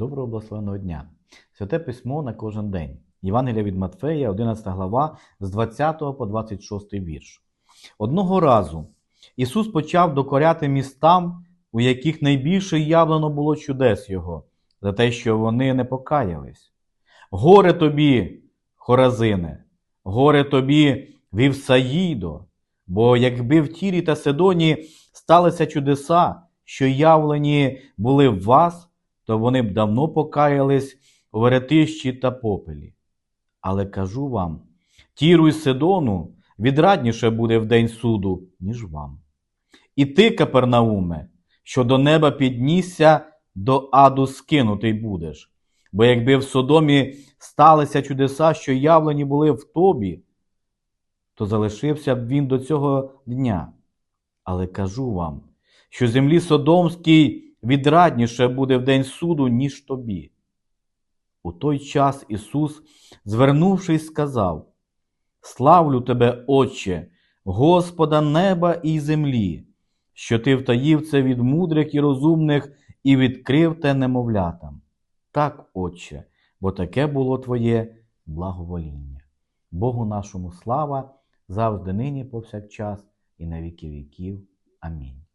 Доброго благословеного дня! Святе письмо на кожен день. Євангелія від Матфея, 11 глава, з 20 по 26 вірш. Одного разу Ісус почав докоряти містам, у яких найбільше явлено було чудес Його, за те, що вони не покаялись. Горе тобі, Хоразине, горе тобі, Вівсаїдо, бо якби в Тірі та Сидоні сталися чудеса, що явлені були в вас, то вони б давно покаялись у веретищі та попелі. Але кажу вам, Тіру й Сидону відрадніше буде в день суду, ніж вам. І ти, Капернауме, що до неба піднісся, до аду скинутий будеш. Бо якби в Содомі сталися чудеса, що явлені були в тобі, то залишився б він до цього дня. Але кажу вам, що землі Содомській відрадніше буде в день суду, ніж тобі. У той час Ісус, звернувшись, сказав: Славлю тебе, Отче, Господа неба і землі, що ти втаїв це від мудрих і розумних і відкрив те немовлятам. Так, Отче, бо таке було Твоє благовоління. Богу нашому слава, завжди нині повсякчас і на віки віків. Амінь.